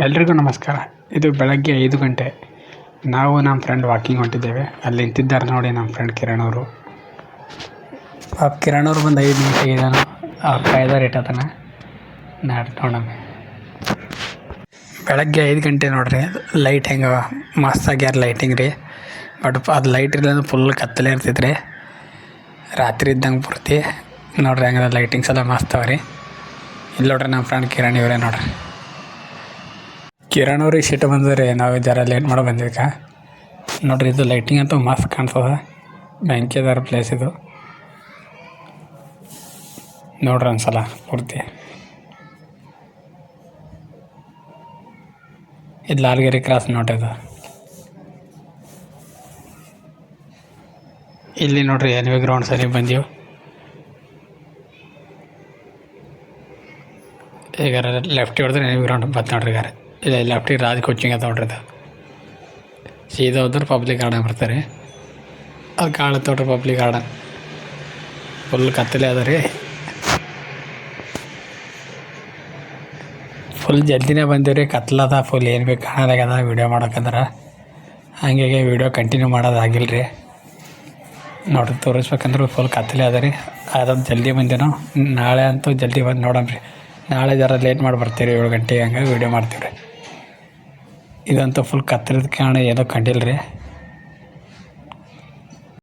ಎಲ್ರಿಗೂ ನಮಸ್ಕಾರ. ಇದು ಬೆಳಗ್ಗೆ ಐದು ಗಂಟೆ. ನಾವು ನಮ್ಮ ಫ್ರೆಂಡ್ ವಾಕಿಂಗ್ ಹೊಂಟಿದ್ದೇವೆ. ಅಲ್ಲಿ ನಿಂತಿದ್ದಾರೆ ನೋಡಿ ನಮ್ಮ ಫ್ರೆಂಡ್ ಕಿರಣ್ ಅವರು. ಪಾಪ ಕಿರಣ್ ಅವರು ಬಂದು ಐದು ನಿಮಿಷ ಆಗಿದಾನ ಅವ್ರು ರೇಟ್ ಇಟ್ಟತನ ನಾಡ್ ನೋಡೋಣ. ಬೆಳಗ್ಗೆ ಐದು ಗಂಟೆ ನೋಡ್ರಿ. ಲೈಟ್ ಹೆಂಗೆ ಮಸ್ತ್ ಆಗ್ಯಾರ ಲೈಟಿಂಗ್ ರೀ. ಬಟ್ ಅದು ಲೈಟ್ ಇರಲಿಲ್ಲ ಫುಲ್ ಕತ್ತಲೆ ಇರ್ತಿದ್ರಿ ರಾತ್ರಿ ಇದ್ದಂಗೆ ಪೂರ್ತಿ. ನೋಡ್ರಿ ಹಂಗದ ಲೈಟಿಂಗ್ಸ್ ಎಲ್ಲ ಮಸ್ತ್ ರೀ. ಇಲ್ಲಿ ನೋಡ್ರಿ ನಮ್ಮ ಫ್ರೆಂಡ್ ಕಿರಣ್ ಇವರೇ ನೋಡ್ರಿ. ಕಿರಣ್ ಅವ್ರಿಗೆ ಸಿಟ್ಟು ಬಂದದ್ರಿ, ನಾವು ಜರ ಲೇಟ್ ಮಾಡೋ ಬಂದಿದ್ದಕ್ಕೆ ನೋಡ್ರಿ, ಇದು ಲೈಟಿಂಗ್ ಅಂತೂ ಮಸ್ತ್ ಕಾಣ್ತದ. ಬ್ಯಾಂಕಿದಾರ ಪ್ಲೇಸ್ ಇದು. ನೋಡ್ರಿ ಒಂದ್ಸಲ, ಪೂರ್ತಿ. ಇದು ಲಾಲ್ಗಿರಿ ಕ್ರಾಸ್ ನೋಡ್ರಿ ಇದು. ಇಲ್ಲಿ ನೋಡ್ರಿ ಎನ್ ವಿ ಗ್ರೌಂಡ್ ಸರಿ ಬಂದೀವಿ. ಈಗ ಲೆಫ್ಟ್ ಹೊಡೆದ್ರೆ ಎನ್ ಗ್ರೌಂಡ್ ಬತ್ ನೋಡ್ರಿ ಈಗ ಇಲ್ಲ ಲೆಫ್ಟಿಗೆ ರಾಜ್ ಕೋಚಿಂಗ್ ಅಂತ ನೋಡ್ರಿ ಅದು. ಸೀದಾ ಹೋದ್ರೆ ಪಬ್ಲಿಕ್ ಗಾರ್ಡನ್ ಬರ್ತಾರೆ. ಅದು ಕಾಣುತ್ತೆ ನೋಡ್ರಿ ಪಬ್ಲಿಕ್ ಗಾರ್ಡನ್ ಫುಲ್ ಕತ್ತಲೆ ಅದ ರೀ. ಫುಲ್ ಜಲ್ದಿನೇ ಬಂದೀವಿ ರೀ ಕತ್ಲದ ಫುಲ್ ಏನು ಬೇಕು ಕಾಣದಾಗದ ವೀಡಿಯೋ ಮಾಡೋಕಂದ್ರೆ. ಹಂಗಾಗಿ ವೀಡಿಯೋ ಕಂಟಿನ್ಯೂ ಮಾಡೋದಾಗಿಲ್ಲ ರೀ. ನೋಡ್ರಿ, ತೋರಿಸ್ಬೇಕಂದ್ರೆ ಫುಲ್ ಕತ್ತಲೆ ಅದ ರೀ. ಅದೊಂದು ಜಲ್ದಿ ಬಂದೇನೋ ನಾಳೆ ಅಂತೂ ಜಲ್ದಿ ಬಂದು ನೋಡೋಣ ರೀ. ನಾಳೆ ಜರ ಲೇಟ್ ಮಾಡಿ ಬರ್ತೀವಿ ಏಳು ಗಂಟೆಗೆ ಹಂಗೆ ವೀಡಿಯೋ ಮಾಡ್ತೀವಿ ರೀ ಇದಂತೂ ಫುಲ್ ಕತ್ತಲದ ಕಾರಣ ಏನೋ ಕಂಡಿಲ್ಲ ರೀ